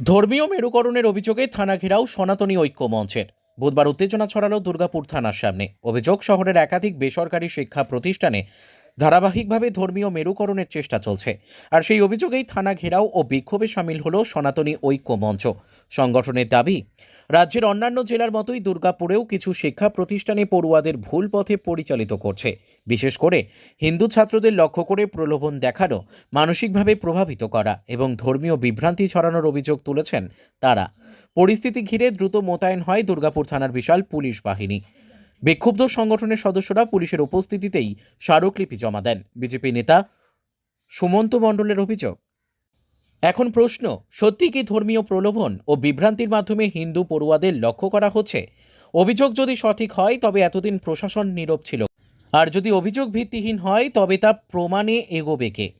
ধর্মীয় মেরুকরণের অভিযোগে থানা ঘেরাও সনাতনী ঐক্য মঞ্চের। বুধবার উত্তেজনা ছড়ালো দুর্গাপুর থানার সামনে। অভিযোগ, শহরের একাধিক বেসরকারি শিক্ষা প্রতিষ্ঠানে ধারাবাহিকভাবে ধর্মীয় মেরুকরণের চেষ্টা চলছে। আর সেই অভিযোগেই থানা ঘেরাও ও বিক্ষোভে সামিল হলো সনাতনী ঐক্য মঞ্চ। সংগঠনের দাবি রাজ্যের অন্যান্য জেলার মতোই দুর্গাপুরেও কিছু শিক্ষা প্রতিষ্ঠানে পড়ুয়াদের ভুল পথে পরিচালিত করছে। বিশেষ করে হিন্দু ছাত্রদের লক্ষ্য করে প্রলোভন দেখানো, মানসিকভাবে প্রভাবিত করা এবং ধর্মীয় বিভ্রান্তি ছড়ানোর অভিযোগ তুলেছেন তারা। পরিস্থিতি ঘিরে দ্রুত মোতায়েন হয় দুর্গাপুর থানার বিশাল পুলিশ বাহিনী। বিক্ষুব্ধ সংগঠনের সদস্যরা পুলিশের উপস্থিতিতেই স্মারকলিপি জমা দেন। বিজেপি নেতা সুমন্ত মণ্ডলের অভিযোগ এখন প্রশ্ন, সত্যি কি ধর্মীয় প্রলোভন ও বিভ্রান্তির মাধ্যমে হিন্দু পড়ুয়াদের লক্ষ্য করা হচ্ছে? অভিযোগ যদি সঠিক হয়, তবে এতদিন প্রশাসন নীরব ছিল। আর যদি অভিযোগ ভিত্তিহীন হয়, তবে তা প্রমাণে এগোবে কে?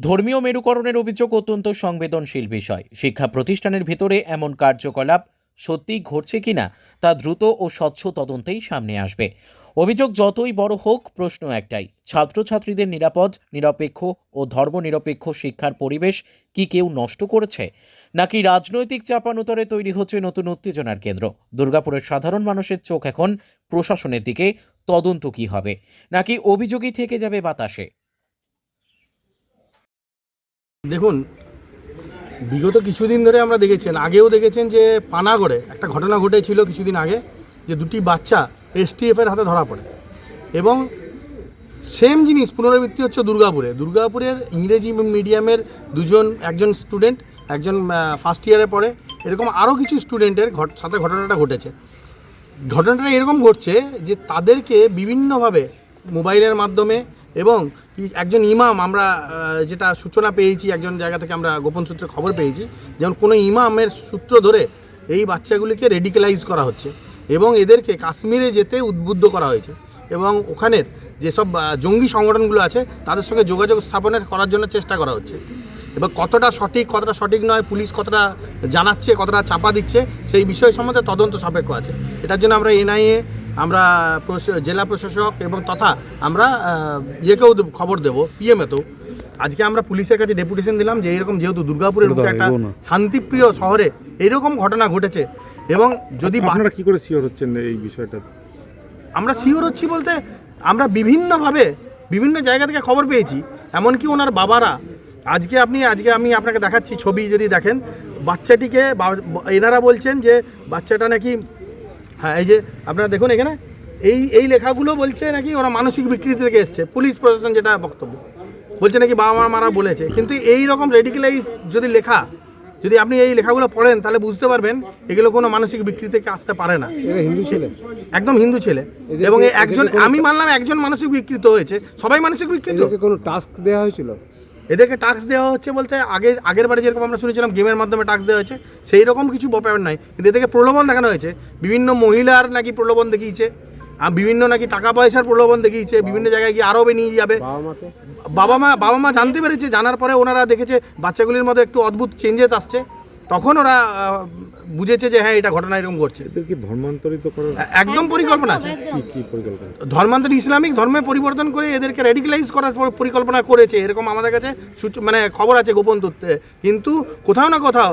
ধর্মীয় মেরুকরণের অভিযোগ অত্যন্ত সংবেদনশীল বিষয়। শিক্ষা প্রতিষ্ঠানের ভেতরে এমন কার্যকলাপ সত্যি ঘটছে কিনা, তা দ্রুত ও স্বচ্ছ তদন্তেই সামনে আসবে। অভিযোগ যতই বড় হোক, প্রশ্ন একটাই। ছাত্রছাত্রীদের নিরাপদ, নিরপেক্ষ ও ধর্মনিরপেক্ষ শিক্ষার পরিবেশ কি কেউ নষ্ট করেছে? নাকি রাজনৈতিক চাপানুতরে তৈরি হচ্ছে নতুন উত্তেজনার কেন্দ্র? দুর্গাপুরের সাধারণ মানুষের চোখ এখন প্রশাসনের দিকে, তদন্ত কি হবে? নাকি অভিযোগই থেকে যাবে বাতাসে? দেখুন, বিগত কিছুদিন ধরে আমরা দেখেছেন আগেও দেখেছেন যে পানাগড়ে একটা ঘটনা ঘটেছিল কিছুদিন আগে, যে দুটি বাচ্চা এসটিএফের হাতে ধরা পড়ে। এবং সেম জিনিস, পুনরাবৃত্তি হচ্ছে দুর্গাপুরে। দুর্গাপুরের ইংরেজি মিডিয়ামের দুজন, একজন স্টুডেন্ট একজন ফার্স্ট ইয়ারে পড়ে। এরকম আরও কিছু স্টুডেন্টের সাথে ঘটনাটা ঘটেছে। ঘটনাটা এরকম ঘটছে যে তাদেরকে বিভিন্নভাবে মোবাইলের মাধ্যমে এবং একজন ইমাম, আমরা যেটা সূচনা পেয়েছি, একজন জায়গা থেকে আমরা গোপন সূত্রে খবর পেয়েছি, যেমন কোনো ইমামের সূত্র ধরে এই বাচ্চাগুলিকে রেডিক্যালাইজ করা হচ্ছে। এবং এদেরকে কাশ্মীরে যেতে উদ্বুদ্ধ করা হয়েছে। এবং ওখানের যেসব জঙ্গি সংগঠনগুলো আছে তাদের সঙ্গে যোগাযোগ স্থাপনের করার জন্য চেষ্টা করা হচ্ছে। এবার কতটা সঠিক কতটা সঠিক নয় পুলিশ কতটা জানাচ্ছে কতটা চাপা দিচ্ছে সেই বিষয় সম্বন্ধে তদন্ত সাপেক্ষ আছে। এটার জন্য আমরা এনআইএ আমরা জেলা প্রশাসক এবং তথা আমরা ইয়েকেও খবর দেবো পিএমএতেও। আজকে আমরা পুলিশের কাছে ডেপুটেশন দিলাম যে এরকম যেহেতু দুর্গাপুরের একটা শান্তিপ্রিয় শহরে এইরকম ঘটনা ঘটেছে এবং যদি বা- আপনারা কি করে শিওর হচ্ছেন এই বিষয়টা? আমরা শিওর হচ্ছি বলতে আমরা বিভিন্নভাবে বিভিন্ন জায়গা থেকে খবর পেয়েছি। এমনকি ওনার বাবারা আজকে আপনি আজকে আমি আপনাকে দেখাচ্ছি ছবি যদি দেখেন বাচ্চাটিকে এনারা বলছেন যে বাচ্চাটা নাকি হ্যাঁ এই যে আপনারা দেখুন এখানে এই এই লেখাগুলো বলছে নাকি ওরা মানসিক বিকৃতি থেকে এসছে পুলিশ প্রশাসন যেটা বক্তব্য। বলছে নাকি বাবা মা মারা বলেছে। কিন্তু এই রকম রেডিকুলাইজ যদি লেখা যদি আপনি এই লেখাগুলো পড়েন তাহলে বুঝতে পারবেন এগুলো কোনো মানসিক বিকৃতি থেকে আসতে পারে না। এরা হিন্দু ছেলে। একদম হিন্দু ছেলে। এবং এই একজন আমি মানলাম একজন মানসিক বিকৃত হয়েছে। সবাই মানসিক বিকৃত। এদেরকে কোনো টাস্ক দেওয়া হয়েছিল? এদেরকে টাস্ক দেওয়া হচ্ছে বলতে আগে আগের বারে যেরকম আমরা শুনেছিলাম গেমের মাধ্যমে টাস্ক দেওয়া হয়েছে সেই রকম কিছু ব্যাপার নয় কিন্তু এদেরকে প্রলোভন দেখানো হয়েছে। বিভিন্ন মহিলার নাকি প্রলোভন দেখিয়েছে। বিভিন্ন নাকি টাকা পয়সার প্রলোভন দেখিয়েছে বিভিন্ন জায়গায় গিয়ে আরবে নিয়ে যাবে। বাবা বাবা মা বাবা মা জানতে পেরেছে জানার পরে ওনারা দেখেছে বাচ্চাগুলির মধ্যে একটু অদ্ভুত চেঞ্জেস আসছে। তখন ওরা বুঝেছে যে হ্যাঁ এটা ঘটনা এরকম ঘটছে। এদেরকে ধর্মান্তরিত করার একদম পরিকল্পনা আছে। কি কি পরিকল্পনা? ধর্মান্তর ইসলামিক ধর্মে পরিবর্তন করে এদেরকে রেডিক্যালাইজ করার পর- পরিকল্পনা করেছে। এরকম আমাদের কাছে মানে খবর আছে গোপন তথ্যে। কিন্তু কোথাও না কোথাও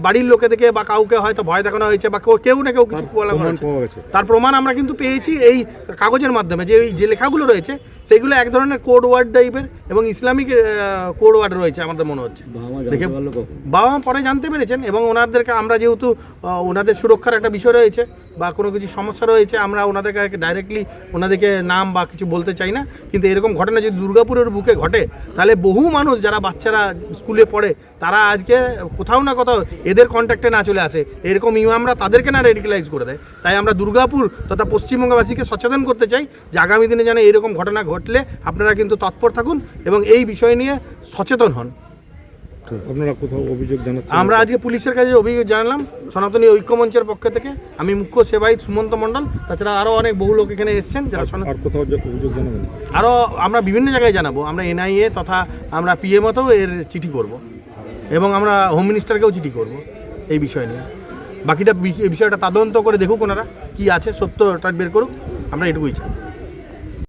বাড়ির লোকে থেকে বা কাউকে হয়তো ভয় দেখানো হয়েছে বা কেউ- কেউ না কেউ কিছু বলা গেছে। তার প্রমাণ আমরা কিন্তু পেয়েছি এই কাগজের মাধ্যমে যে এই যে লেখাগুলো রয়েছে সেইগুলো এক ধরনের কোড ওয়ার্ড টাইপের এবং ইসলামিক কোড ওয়ার্ড রয়েছে আমাদের মনে হচ্ছে। দেখে বাবা মা পরে জানতে পেরেছেন এবং ওনাদেরকে আমরা যেহেতু ওনাদের সুরক্ষার একটা বিষয় রয়েছে বা কোনো কিছু সমস্যা রয়েছে, আমরা ওনাদেরকে ডাইরেক্টলি ওনাদেরকে নাম বা কিছু বলতে চাই না। কিন্তু এরকম ঘটনা যদি দুর্গাপুরের বুকে ঘটে, তাহলে বহু মানুষ যারা বাচ্চারা স্কুলে পড়ে, তারা আজকে কোথাও না কোথাও এদের কন্ট্যাক্টে না চলে আসে। এরকম ইমামরা তাদেরকে না রেডিক্যালাইজ করে দেয়। তাই আমরা দুর্গাপুর তথা পশ্চিমবঙ্গবাসীকে সচেতন করতে চাই যে আগামী দিনে যেন এরকম ঘটনা ঘটলে আপনারা কিন্তু তৎপর থাকুন এবং এই বিষয় নিয়ে সচেতন হন। আপনারা কোথাও অভিযোগ জানাচ্ছেন? আমরা আজকে পুলিশের কাছে অভিযোগ জানালাম সনাতনী ঐক্যমঞ্চের পক্ষ থেকে। আমি মুখ্য সেবাই সুমন্ত মণ্ডল তাছাড়া আরও অনেক বহু লোক এখানে এসেছেন যারা আর কোথাও অভিযোগ জানাবেন? আরও আমরা বিভিন্ন জায়গায় জানাব। আমরা এনআইএ তথা আমরা পিএমওতেও এর চিঠি করব এবং আমরা হোম মিনিস্টারকেও চিঠি করব এই বিষয় নিয়ে। বাকিটা বিষয়টা তদন্ত করে দেখুক ওনারা কী আছে সত্যটা বের করুক আমরা এটুকুই চাই।